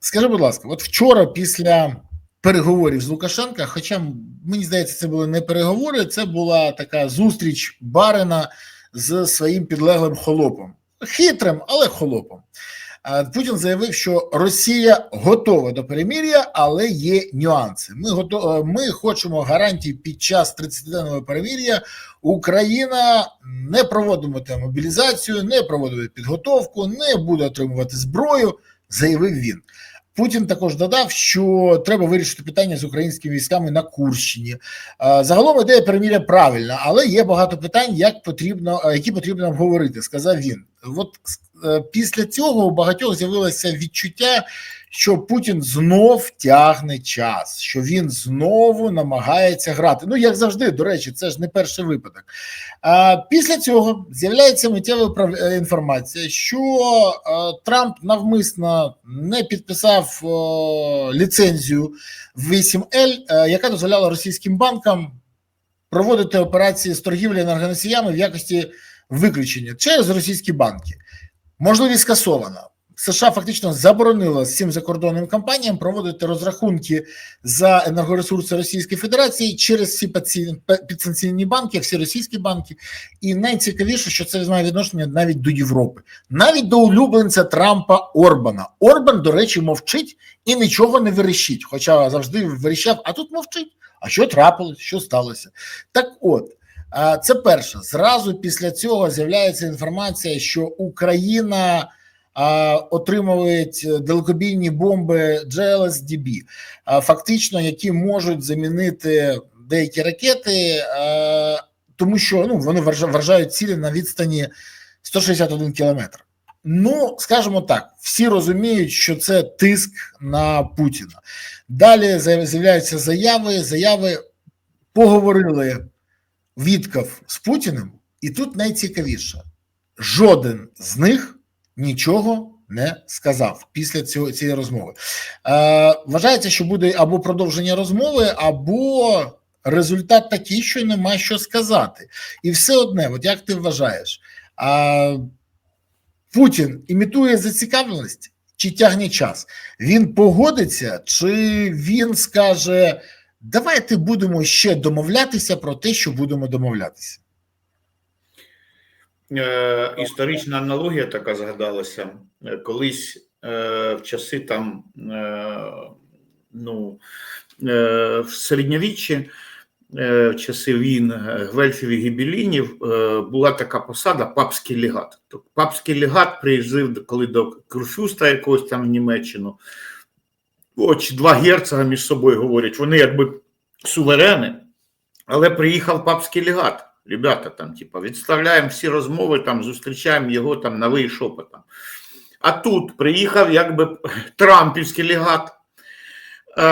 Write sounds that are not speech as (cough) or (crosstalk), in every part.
скажи, будь ласка, от вчора після переговорів з Лукашенка, хоча мені здається, це були не переговори, це була така зустріч Барина з своїм підлеглим холопом. Хитрим, але холопом. Путін заявив, що Росія готова до перемир'я, але є нюанси. Ми готов... ми хочемо гарантій під час 30-денного перемир'я. Україна не проводитиме мобілізацію, не проводитиме підготовку, не буде отримувати зброю, заявив він. Путін також додав, що треба вирішити питання з українськими військами на Курщині. Загалом ідея переміря правильна, але є багато питань, як потрібно, які потрібно обговорити, сказав він. От після цього у багатьох з'явилося відчуття, що Путін знов тягне час, що він знову намагається грати. Ну як завжди, до речі, це ж не перший випадок. Після цього з'являється миттєва е, інформація, що е, Трамп навмисно не підписав е, ліцензію 8L, е, яка дозволяла російським банкам проводити операції з торгівлі енергоносіями в якості виключення через російські банки. Можливість скасована. США фактично заборонила цим закордонним компаніям проводити розрахунки за енергоресурси Російської Федерації через всі підсанкційні банки, всі російські банки. І найцікавіше, що це має відношення навіть до Європи, навіть до улюбленця Трампа Орбана. Орбан, до речі, мовчить і нічого не вирішить, хоча завжди вирішав, а тут мовчить. А що трапилось, що сталося? Так от. А, Це перше. Зразу після цього з'являється інформація, що Україна а, отримує далекобійні бомби GLSDB, а, фактично, які можуть замінити деякі ракети, тому що ну, вони вража- вражають цілі на відстані 161 кілометр. Ну, скажімо так, всі розуміють, що це тиск на Путіна. Далі з'являються заяви. Заяви поговорили Вітков з Путіним, і тут найцікавіше: жоден з них нічого не сказав після цього цієї розмови. Е, вважається, що буде або продовження розмови, або результат такий, що нема що сказати. І все одне, от як ти вважаєш, а, Путін імітує зацікавленість чи тягне час? Він погодиться, чи він скаже: давайте будемо ще домовлятися про те, що будемо домовлятися. Е, історична аналогія така згадалася. Е, Колись е, в часи там, е, ну, е, в середньовіччі, е, в часи війн е, гвельфів і гібелінів е, була така посада папський легат. Тобто папський легат приїздив коли до Курфюста якогось там в Німеччину. От два герцога між собою говорять, вони якби суверени, але приїхав папський легат. Ребята, там, типа, відставляємо всі розмови, там, зустрічаємо його там на шепотом. А тут приїхав якби Трампівський легат. Е,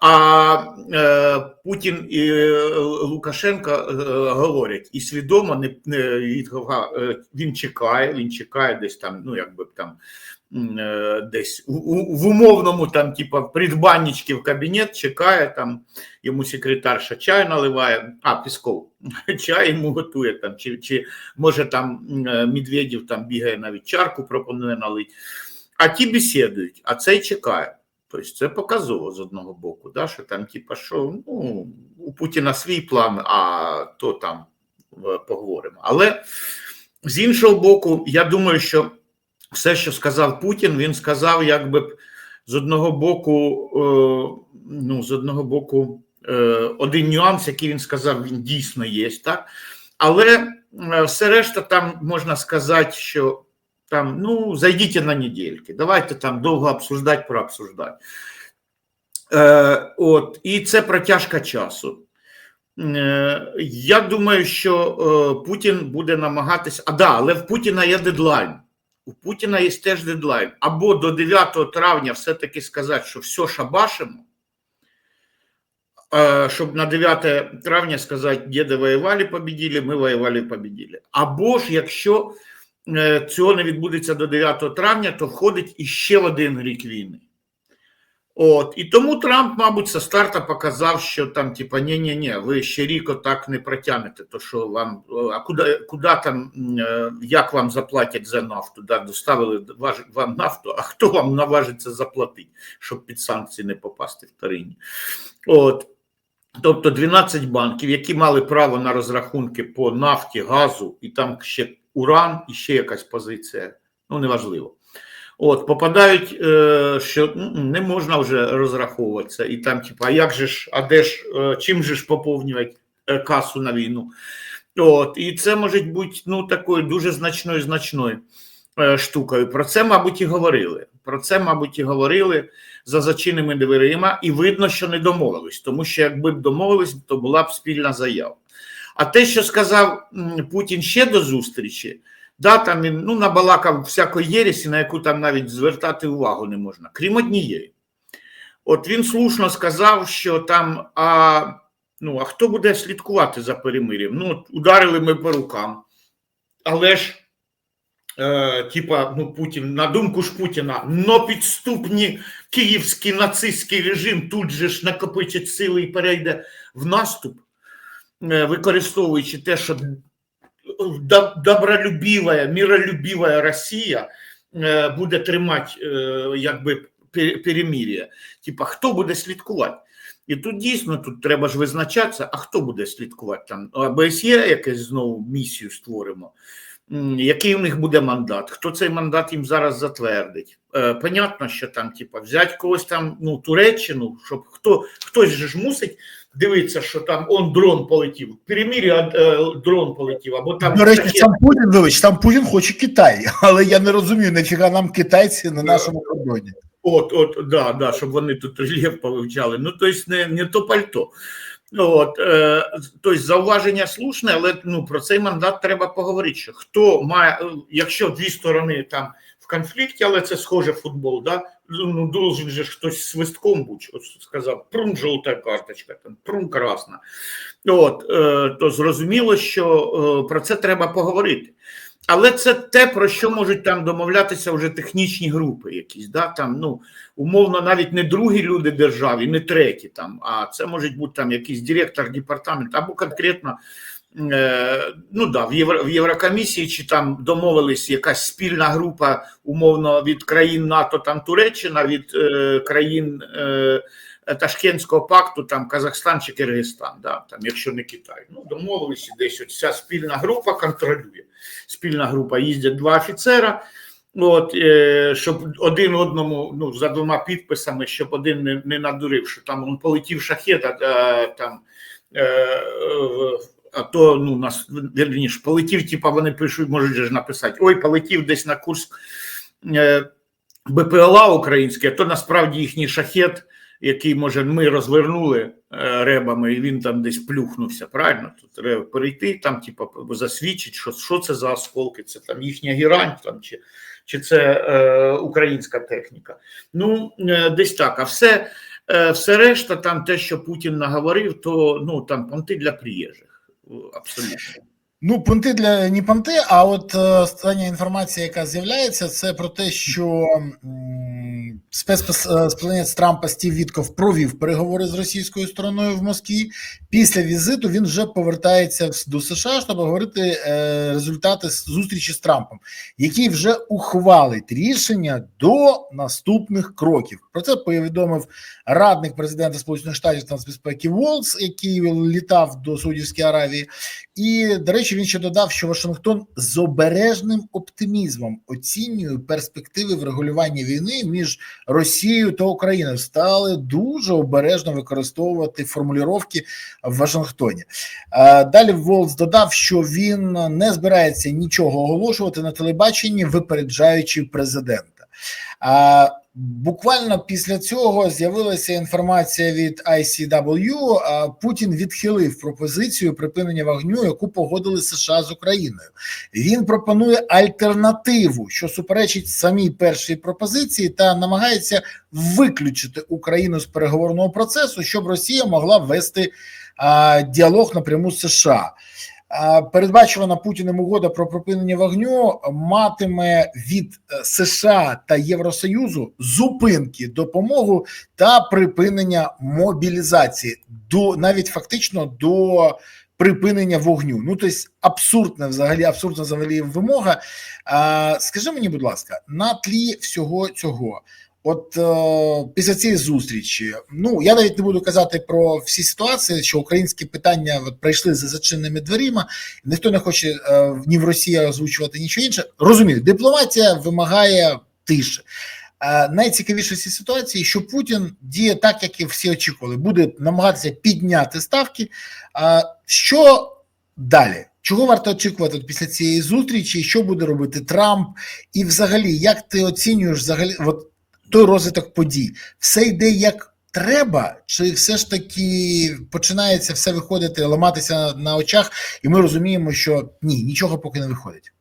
А е, Путін і е, Лукашенко говорять, і свідомо не, не він чекає, він чекає десь там, ну якби там десь у, у, в умовному там, типа, предбаннички в кабінет, чекає там, йому секретарша чай наливає, а Пісков (laughs) чай йому готує там, чи, чи може там е, там бігає навіть чарку, пропонує налити. А ті бесідують, а цей чекає. Тобто це показово з одного боку, да, що там, типа, що ну, у Путіна свій план, а то там е, поговоримо. Але з іншого боку, я думаю, що все, що сказав Путін, він сказав, якби з одного боку, е, ну, з одного боку, е, один нюанс, який він сказав, він дійсно є, так? Але е, все решта там можна сказати, що там, ну, зайдіть на недельки, давайте там довго обсуждати, прообсуждати. Е, от, і це протяжка часу. Е, я думаю, що е, Путін буде намагатись. А да, але в Путіна є дедлайн. У Путіна є теж дедлайн. Або до 9 травня все-таки сказати, що все шабашимо, е, щоб на 9 травня сказати, діди воювали, побіділи, ми воювали, побіділи. Або ж, якщо е, цього не відбудеться до 9 травня, то входить іще один рік війни. От і тому Трамп, мабуть, со старта показав, що там, типа, ні, ні, ні, ви ще рік отак не протягнете. То що вам, е, а куди, куди там, е, як вам заплатять за нафту? Да, доставили вам нафту, а хто вам наважиться заплатити, щоб під санкції не попасти вторинні? От. Тобто 12 банків, які мали право на розрахунки по нафті, газу, і там ще уран, і ще якась позиція, ну неважливо. От, попадають, е, що не можна вже розраховуватися. І там, типу, а як же ж, а де ж, е, чим же ж поповнювати е, касу на війну? От, і це може бути ну, такою дуже значною значною штукою. Про це, мабуть, і говорили. Про це, мабуть, і говорили за зачиненими дверима, і видно, що не домовились, тому що якби б домовились, то була б спільна заява. А те, що сказав Путін ще до зустрічі, да, там він ну, набалакав всякої єресі, на яку там навіть звертати увагу не можна, крім однієї. От він слушно сказав, що там, а, ну, а хто буде слідкувати за перемир'ям? Ну, от ударили ми по рукам, але ж е, типа, ну, Путін, на думку ж Путіна, но підступні київський нацистський режим тут же ж накопичить сили і перейде в наступ, е, використовуючи те, що доб- миролюбивая Россия е, буде тримати е, якби перемір'я. Типа, хто буде слідкувати? І тут дійсно тут треба ж визначатися, а хто буде слідкувати там? ОБСЄ якесь знову місію створимо. Який у них буде мандат? Хто цей мандат їм зараз затвердить? Е, понятно, що там, типа, взяти когось там, ну, Туреччину, щоб хто хтось же ж мусить дивитися, що там он дрон полетів. Перемір'я е, дрон полетів, або там До речі, ракета. сам Путін, вибач, там Путін хоче Китай, (laughs) але я не розумію, нафіга нам китайці на нашому кордоні. От, от, да, да, щоб вони тут рельєф повивчали. Ну, тобто, не, не то пальто. От, е, тобто, зауваження слушне, але ну, про цей мандат треба поговорити. Що хто має, е, якщо дві сторони там в конфлікті, але це схоже футбол, да? ну, должен же хтось свистком бути, от сказав, прун жовта карточка, там, прун красна. От, е, то зрозуміло, що е, про це треба поговорити. Але це те, про що можуть там домовлятися вже технічні групи, якісь, да, там, ну, умовно, навіть не другі люди держави, не треті там, а це може бути там якийсь директор департаменту або конкретно. е, Ну да, в, Євро, в Єврокомісії чи там домовились якась спільна група, умовно, від країн НАТО, там Туреччина, від е, країн е, Ташкентського пакту, там Казахстан чи Киргизстан, да, там, якщо не Китай. Ну, домовились і десь от ця спільна група контролює. Спільна група їздять два офіцера. От, е, щоб один одному, ну, за двома підписами, щоб один не, не надурив, що там він полетів шахет, а е, там, е, а то ну, нас вірніше, полетів, типа вони пишуть, можуть же написати: ой, полетів десь на курс е, БПЛА українське, а то насправді їхній шахет, який, може, ми розвернули е, ребами, і він там десь плюхнувся. Правильно? Тут треба перейти, там, типа, засвідчить, що, що це за осколки, це там їхня гірань, там, чи, чи це е, українська техніка. Ну, е, десь так. А все, е, все решта, там те, що Путін наговорив, то ну, там понти для приїжджих. Абсолютно. Ну, понти для не понти, а от е, остання інформація, яка з'являється, це про те, що м, спецпосланець Трампа Стів Вітков провів переговори з російською стороною в Москві. Після візиту він вже повертається до США, щоб говорити е, результати зустрічі з Трампом, який вже ухвалить рішення до наступних кроків. Про це повідомив радник президента Сполучених Штатів з нацбезпеки Волц, який літав до Саудівської Аравії. І до речі, він ще додав, що Вашингтон з обережним оптимізмом оцінює перспективи врегулювання війни між Росією та Україною. Стали дуже обережно використовувати формулювання в Вашингтоні. Далі Волц додав, що він не збирається нічого оголошувати на телебаченні, випереджаючи президента. Буквально після цього з'явилася інформація від ICW. Путін відхилив пропозицію припинення вогню, яку погодили США з Україною. Він пропонує альтернативу, що суперечить самій першій пропозиції, та намагається виключити Україну з переговорного процесу, щоб Росія могла вести діалог напряму з США. Передбачувана Путіним угода про припинення вогню матиме від е, США та Євросоюзу зупинки допомогу та припинення мобілізації до навіть фактично до припинення вогню. Ну тобто абсурдна взагалі, абсурдна взагалі вимога. Скажи мені, будь ласка, на тлі всього цього. От е, після цієї зустрічі, ну я навіть не буду казати про всі ситуації, що українські питання от, прийшли за зачиненими дверима. Ніхто не хоче е, ні в Росії озвучувати нічого інше. Розумію, дипломатія вимагає тиші. Е, найцікавіше в цій ситуації, що Путін діє так, як і всі очікували, буде намагатися підняти ставки. Е, що далі? Чого варто очікувати після цієї зустрічі? Що буде робити Трамп? І, взагалі, як ти оцінюєш взагалі от, той розвиток подій? Все йде як треба, чи все ж таки починається все виходити, ламатися на, очах, і ми розуміємо, що ні, нічого поки не виходить.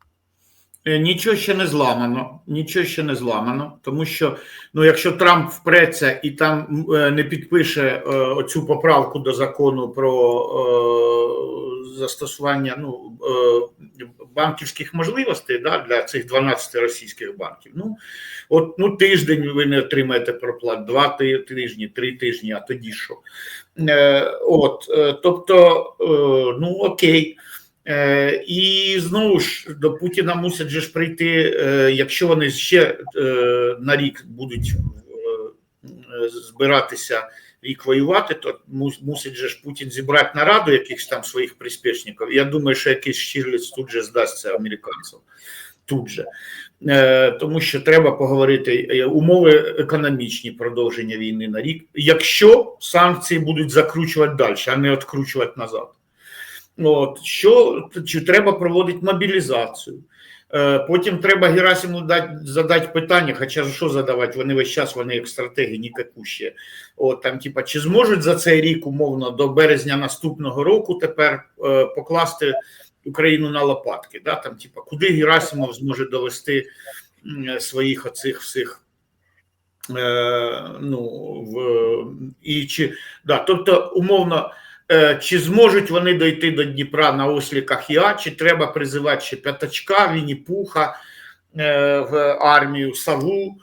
Е, Нічого ще не зламано, нічого ще не зламано, тому що ну, якщо Трамп впреться і там е, не підпише е, оцю поправку до закону про застосування ну, банківських можливостей да, для цих 12 російських банків, ну от ну тиждень ви не отримаєте проплат, два тижні, три тижні, а тоді що? От, тобто, ну окей. Е, І знову ж до Путіна мусять же ж прийти, е, якщо вони ще е, на рік будуть збиратися рік воювати, то мусить же ж Путін зібрати нараду якихось там своїх приспішників. Я думаю, що якийсь Штірліц тут же здасться американцям. Тут же. Тому що треба поговорити умови економічні продовження війни на рік, якщо санкції будуть закручувати далі, а не відкручувати назад. От, що чи треба проводити мобілізацію? Е, Потім треба Герасиму дати задати питання, хоча ж що задавати, вони весь час, вони як стратегії нікакущі. От там, типа, чи зможуть за цей рік, умовно, до березня наступного року тепер е, покласти Україну на лопатки? Да? Там, типа, куди Герасимов зможе довести своїх оцих всіх. Е, ну, в, і чи, да, тобто, умовно, Чи зможуть вони дойти до Дніпра на осліках ЯА, чи треба призивати ще П'ятачка, Вінні-Пуха е, в армію, Саву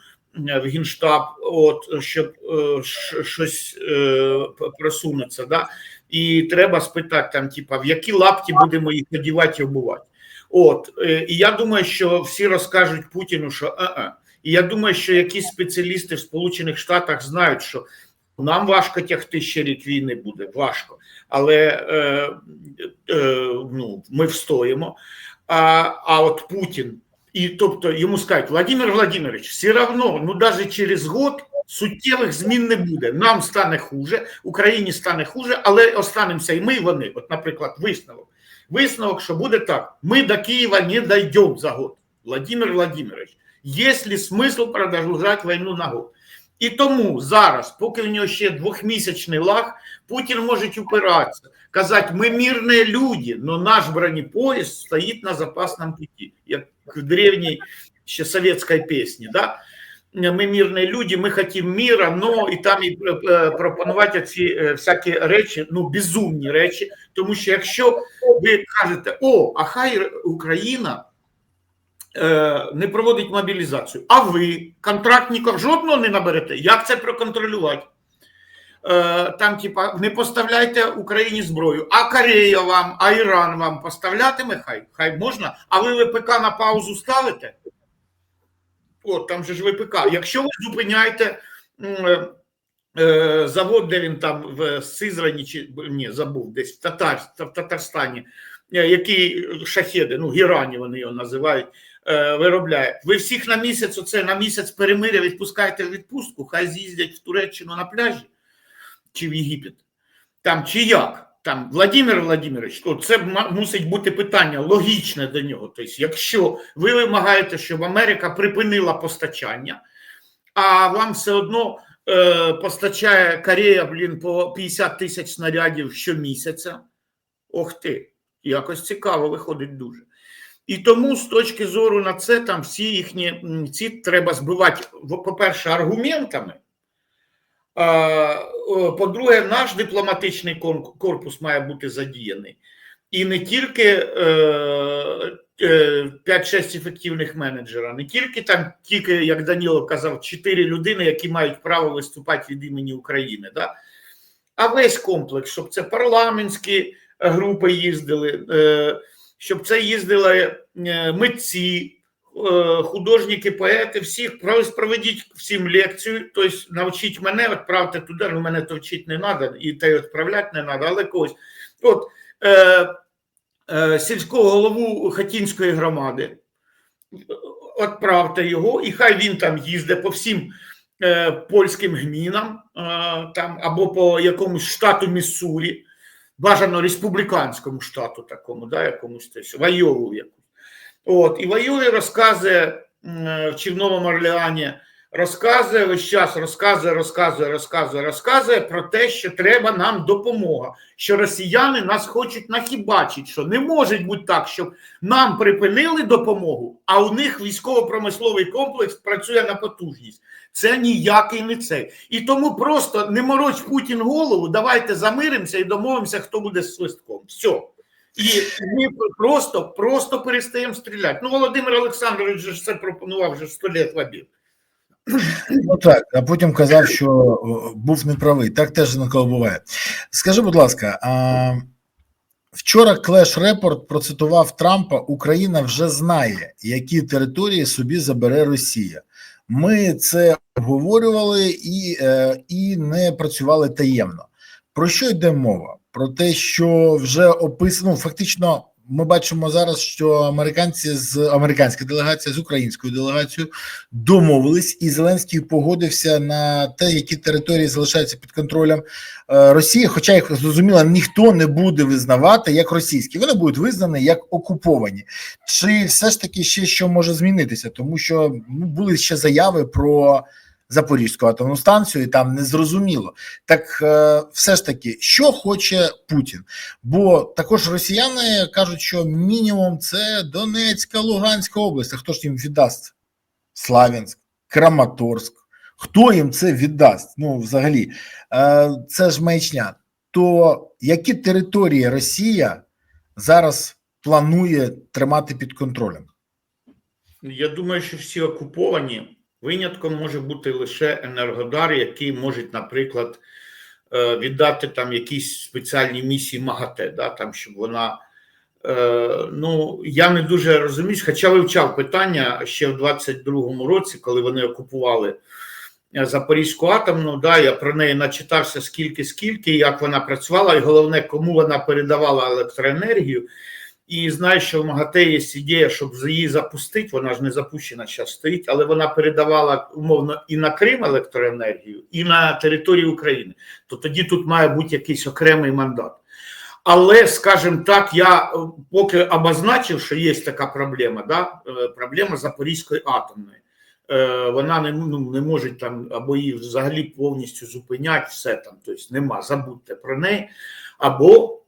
е, в Генштаб, от, щоб е, щось е, просунеться. Да? І треба спитати, там, типа, в які лапті будемо їх одівати і обувати. От, е, і я думаю, що всі розкажуть Путіну, що е-е. І я думаю, що якісь спеціалісти в Сполучених Штатах знають, що нам важко тягти ще рік війни буде, важко. Але е, е, ну, ми встоїмо. А, а от Путін, і тобто йому скажуть, Владимир Владимирович, все одно, ну навіть через год суттєвих змін не буде. Нам стане хуже, Україні стане хуже, але останемося і ми, і вони. От, наприклад, висновок. Висновок, що буде так: ми до Києва не дійдемо за год. Владимир Владимирович, є ли смисл продовжувати війну на год? І тому зараз, поки в нього ще двохмісячний лаг, Путін може упиратися, казати, ми мирні люди, но наш бронепоезд стоїть на запасному путі, як в древній ще совєтській пісні. Да? Ми мирні люди, ми хочемо міра, но і там і е, е, пропонувати ці е, всякі речі, ну безумні речі. Тому що якщо ви кажете, о, а хай Україна не проводить мобілізацію, а ви контрактників жодного не наберете, як це проконтролювати? Е, Там, типа, не поставляйте Україні зброю, а Корея вам, а Іран вам поставлятиме, хай хай можна, а ви ВПК на паузу ставите? От там же ж ВПК. Якщо ви зупиняєте е, е, завод, де він там в Сизрані, чи ні, забув, десь в, Татар, в Татарстані, е, який шахеди, ну, Гірані вони його називають, е, виробляє. Ви всіх на місяць, оце на місяць перемиря відпускаєте відпустку, хай з'їздять в Туреччину на пляжі чи в Єгипет. Там чи як? Там Владимир Владимирович, це мусить бути питання логічне до нього. Тобто, якщо ви вимагаєте, щоб Америка припинила постачання, а вам все одно е, постачає Корея, блін, по 50 тисяч снарядів щомісяця. Ох ти, якось цікаво виходить дуже. І тому з точки зору на це, там всі їхні ці треба збивати, по-перше, аргументами. По-друге, наш дипломатичний корпус має бути задіяний. І не тільки е, е, 5-6 ефективних менеджера, не тільки там, тільки, як Даніло казав, 4 людини, які мають право виступати від імені України, да? а весь комплекс, щоб це парламентські групи їздили, е, щоб це їздили е, митці, е, художники, поети, всіх проведіть всім лекцію, тобто навчіть мене, відправте туди, ну мене то вчити не треба, і те відправляти не треба, але когось. От е, е, сільського голову Хатінської громади, відправте його, і хай він там їздить по всім е, польським гмінам там, або по якомусь штату Міссурі, бажано республіканському штату такому, да, якомусь тесь, Вайову якусь. От, і воює, розказує в Черновому Орлеані, розказує весь час, розказує, розказує, розказує, розказує про те, що треба нам допомога, що росіяни нас хочуть нахібачити, що не може бути так, щоб нам припинили допомогу, а у них військово-промисловий комплекс працює на потужність. Це ніякий не цей. І тому просто не мороч Путін голову, давайте замиримося і домовимося, хто буде свистком. Все. І ми просто, просто перестаємо стріляти. Ну, Володимир Олександрович же це пропонував вже 100 лет. Ну так, а потім казав, що о, був неправий. Так теж інколи буває. Скажи, будь ласка, а, вчора Клеш Репорт процитував Трампа: Україна вже знає, які території собі забере Росія. Ми це обговорювали і, е, і не працювали таємно. Про що йде мова? Про те, що вже описано, ну, фактично, ми бачимо зараз, що американці з американська делегація з українською делегацією домовились, і Зеленський погодився на те, які території залишаються під контролем е, Росії. Хоча їх зрозуміло, ніхто не буде визнавати як російські, вони будуть визнані як окуповані. Чи все ж таки ще що може змінитися? Тому що ну, були ще заяви про. Запорізьку атомну станцію, і там не зрозуміло. Так е, все ж таки, що хоче Путін? Бо також росіяни кажуть, що мінімум це Донецька, Луганська область. А хто ж їм віддасть? Славянськ, Краматорськ. Хто їм це віддасть? Ну, взагалі, е, це ж маячня. То які території Росія зараз планує тримати під контролем? Я думаю, що всі окуповані. Винятком може бути лише Енергодар, який може, наприклад, е, віддати там якісь спеціальні місії МАГАТЕ, да, там, щоб вона. е, Ну, я не дуже розумію, хоча вивчав питання ще в 22-му році, коли вони окупували е, Запорізьку атомну. Да, я про неї начитався скільки, скільки, як вона працювала, і головне, кому вона передавала електроенергію. І знаю, що в МАГАТЕ є ідея, щоб її запустити, вона ж не запущена, зараз стоїть, але вона передавала умовно і на Крим електроенергію, і на територію України. То тоді тут має бути якийсь окремий мандат. Але, скажімо так, я е, поки обозначив, що є така проблема, да, е, проблема Запорізької атомної. Е, Вона не, ну, не може там або її взагалі повністю зупиняти, все там, тобто нема, забудьте про неї. Або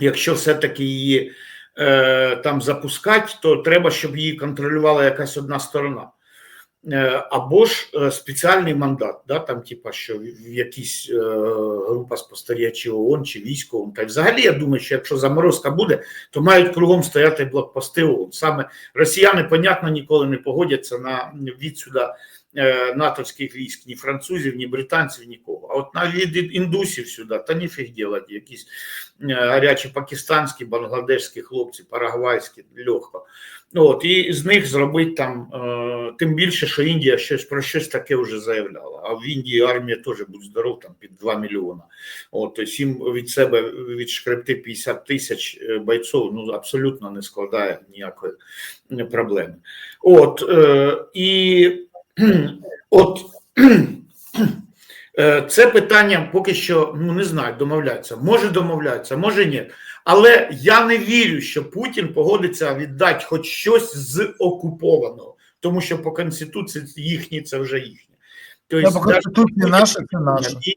якщо все-таки її е, там запускати, то треба, щоб її контролювала якась одна сторона. Е, або ж е, спеціальний мандат, да, там, типа, що в якісь е, група спостерігачів ООН чи військовим. Та взагалі я думаю, що якщо заморозка буде, то мають кругом стояти блокпости ООН. Саме росіяни, понятно, ніколи не погодяться на відсюди е, натовських військ, ні французів, ні британців, нікого. А от на від індусів сюди, та ніфіг ділати, якісь е, гарячі пакистанські, бангладешські хлопці, парагвайські, легко. Ну, от, і з них зробити там, е, тим більше, що Індія щось про щось таке вже заявляла. А в Індії армія теж будь здоров, там під 2 мільйона. От, тобто їм від себе відшкребти 50 тисяч е, бойців ну, абсолютно не складає ніякої е, проблеми. От, е, і (clears throat) от (clears throat) е, це питання поки що ну не знаю, домовляються. Може домовляються, може ні. Але я не вірю, що Путін погодиться віддати хоч щось з окупованого, тому що по конституції їхні це вже їхнє. Тобто, по Конституції наше це наше. І,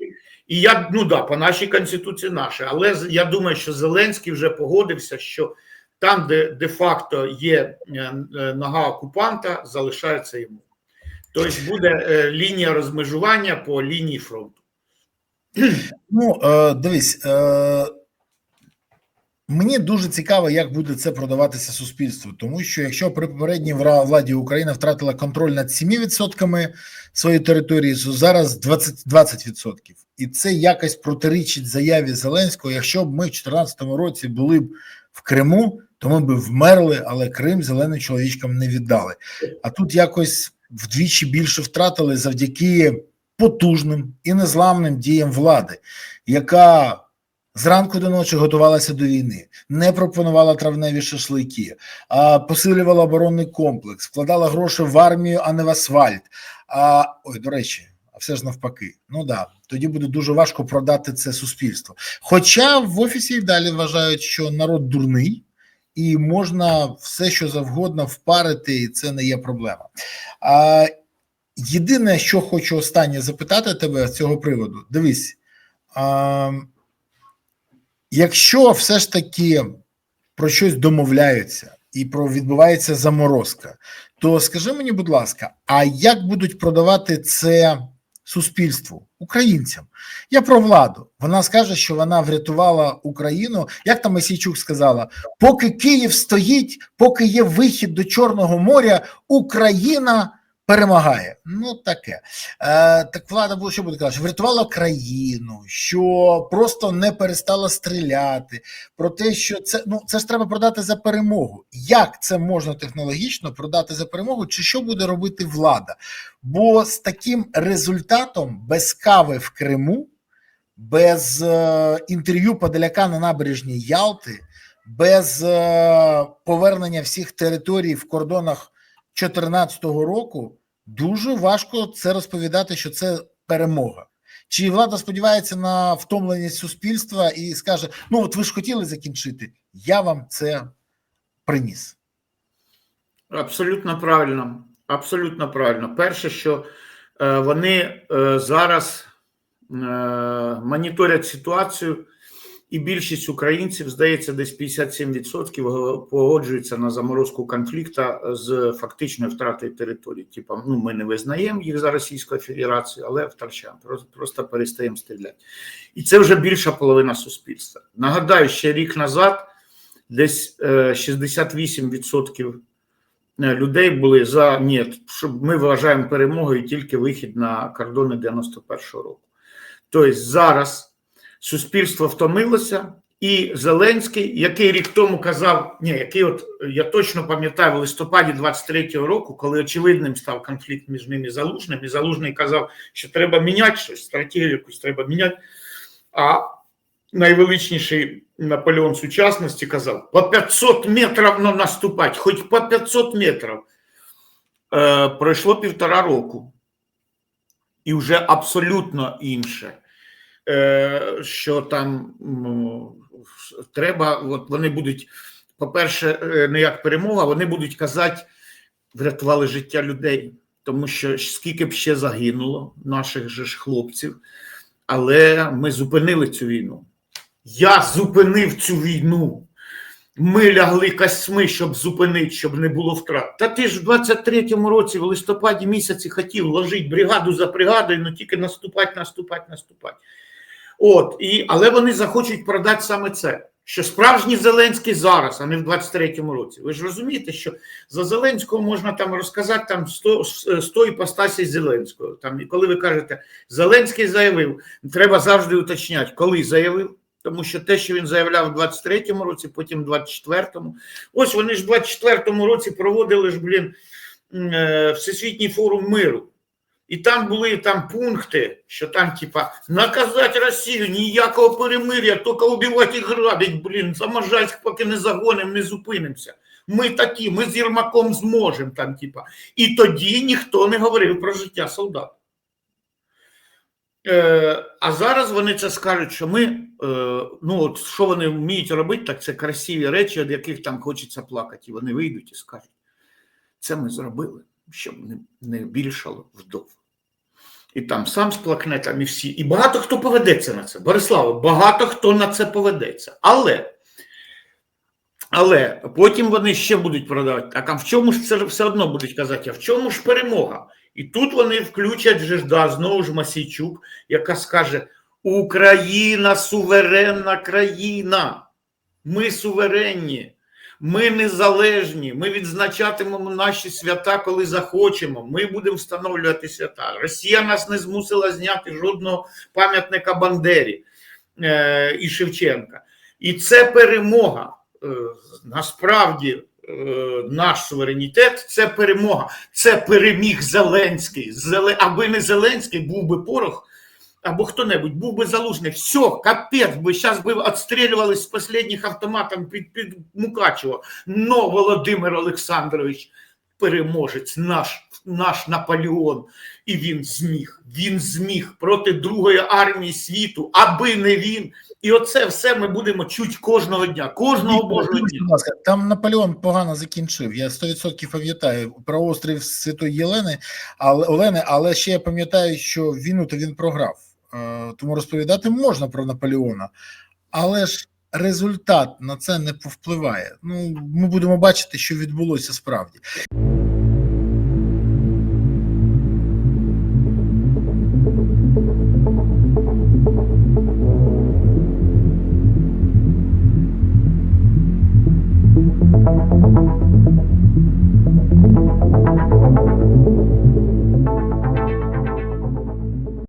і я ну да, по нашій конституції наше, але я думаю, що Зеленський вже погодився, що там, де де-факто є е, е, нога окупанта, залишається йому. Тобто буде е, лінія розмежування по лінії фронту. Ну, е, дивись, е, Мені дуже цікаво, як буде це продаватися суспільству, тому що якщо при попередній владі Україна втратила контроль над 7% своєї території, то зараз 20%, 20%. І це якось протирічить заяві Зеленського. Якщо б ми в 2014 році були б в Криму, то ми б вмерли, але Крим зеленим чоловічкам не віддали. А тут якось вдвічі більше втратили завдяки потужним і незламним діям влади, яка зранку до ночі готувалася до війни, не пропонувала травневі шашлики, а посилювала оборонний комплекс, вкладала гроші в армію, а не в асфальт. А ой, до речі, а все ж навпаки. Ну да, тоді буде дуже важко продати це суспільство. Хоча в офісі і далі вважають, що народ дурний. І можна все, що завгодно впарити, і це не є проблема. А єдине, що хочу останнє запитати тебе з цього приводу, дивись, а, якщо все ж таки про щось домовляються і про відбувається заморозка, то скажи мені, будь ласка, а як будуть продавати це суспільству, українцям? Я про владу. Вона скаже, що вона врятувала Україну. Як там Месійчук сказала, поки Київ стоїть, поки є вихід до Чорного моря, Україна перемагає. Ну таке. Е, так влада було що буде казати, що врятувала країну, що просто не перестала стріляти. Про те, що це ну це ж треба продати за перемогу. Як це можна технологічно продати за перемогу, чи що буде робити влада? Бо з таким результатом без кави в Криму, без е, інтерв'ю Подоляка на набережній Ялти, без е, повернення всіх територій в кордонах 2014 року дуже важко це розповідати, що це перемога. Чи влада сподівається на втомленість суспільства і скаже: ну от ви ж хотіли закінчити, я вам це приніс. Абсолютно правильно. Абсолютно правильно. Перше, що е, вони е, зараз е, моніторять ситуацію, і більшість українців, здається, десь 57% погоджуються на заморозку конфлікту з фактичною втратою території. Типа, ну ми не визнаємо їх за Російською Федерацією, але втрачаємо, просто, перестаємо стріляти. І це вже більша половина суспільства. Нагадаю, ще рік назад десь е, 68% людей були за ні, щоб ми вважаємо перемогою тільки вихід на кордони 91-го року. Тобто зараз суспільство втомилося, і Зеленський, який рік тому казав, ні, який от я точно пам'ятаю в листопаді 23-го року, коли очевидним став конфлікт між ними і Залужним, і Залужний казав, що треба міняти щось, стратегію якусь треба міняти. А найвеличніший Наполеон сучасності казав: по 500 метрів ну, наступати, хоч по 500 метрів. Е, Пройшло півтора року, і вже абсолютно інше. Е, Що там треба, от вони будуть, по-перше, е, не як перемога, вони будуть казати, врятували життя людей, тому що скільки б ще загинуло наших же ж хлопців, але ми зупинили цю війну. Я зупинив цю війну. Ми лягли косьми, щоб зупинити, щоб не було втрат. Та ти ж в 23-му році, в листопаді місяці хотів ложити бригаду за бригадою, ну тільки наступати, наступати, наступати. От, і, Але вони захочуть продати саме це. Що справжній Зеленський зараз, а не в 23-му році. Ви ж розумієте, що за Зеленського можна там розказати там 100, 100 іпостасій Зеленського. Там, і коли ви кажете, Зеленський заявив, треба завжди уточняти, коли заявив. Тому що те, що він заявляв у 23-му році, потім в 24-му. Ось вони ж в 24-му році проводили ж, блін, Всесвітній форум миру. І там були там пункти, що там, типа, наказати Росію, ніякого перемир'я, тільки убивати і грабить, блін, Можайськ, поки не загонимо, не зупинимося. Ми такі, ми з Єрмаком зможемо там, типа. І тоді ніхто не говорив про життя солдат. Е, а зараз вони це скажуть, що ми, е, ну от що вони вміють робити, так це красиві речі, від яких там хочеться плакати. І вони вийдуть і скажуть, це ми зробили, щоб не, не більшало вдов. І там сам сплакне, там і всі. І багато хто поведеться на це. Борислава, багато хто на це поведеться. Але але потім вони ще будуть продавати. А в чому ж це все одно будуть казати, а в чому ж перемога? І тут вони включать же да, знову ж Масійчук, яка скаже: Україна суверенна країна. Ми суверенні, ми незалежні, ми відзначатимемо наші свята, коли захочемо. Ми будемо встановлювати свята. Росія нас не змусила зняти жодного пам'ятника Бандері е, і Шевченка. І це перемога. Е, насправді, е, наш суверенітет це перемога. Це переміг Зеленський. Зеле... Аби не Зеленський, був би порох. Або хто-небудь був би залужний, все, капець би, зараз би відстрілювались з останніх автоматом під, під Мукачево. Но Володимир Олександрович переможець, наш, наш Наполеон. І він зміг. Він зміг проти другої армії світу, аби не він. І оце все ми будемо чути кожного дня, кожного божого дня. там Наполеон погано закінчив. Я 100% пам'ятаю про острів Святої Єлени, але Олени, але ще я пам'ятаю, що війну то він програв. Е, Тому розповідати можна про Наполеона, але ж результат на це не повпливає. Ну, ми будемо бачити, що відбулося справді.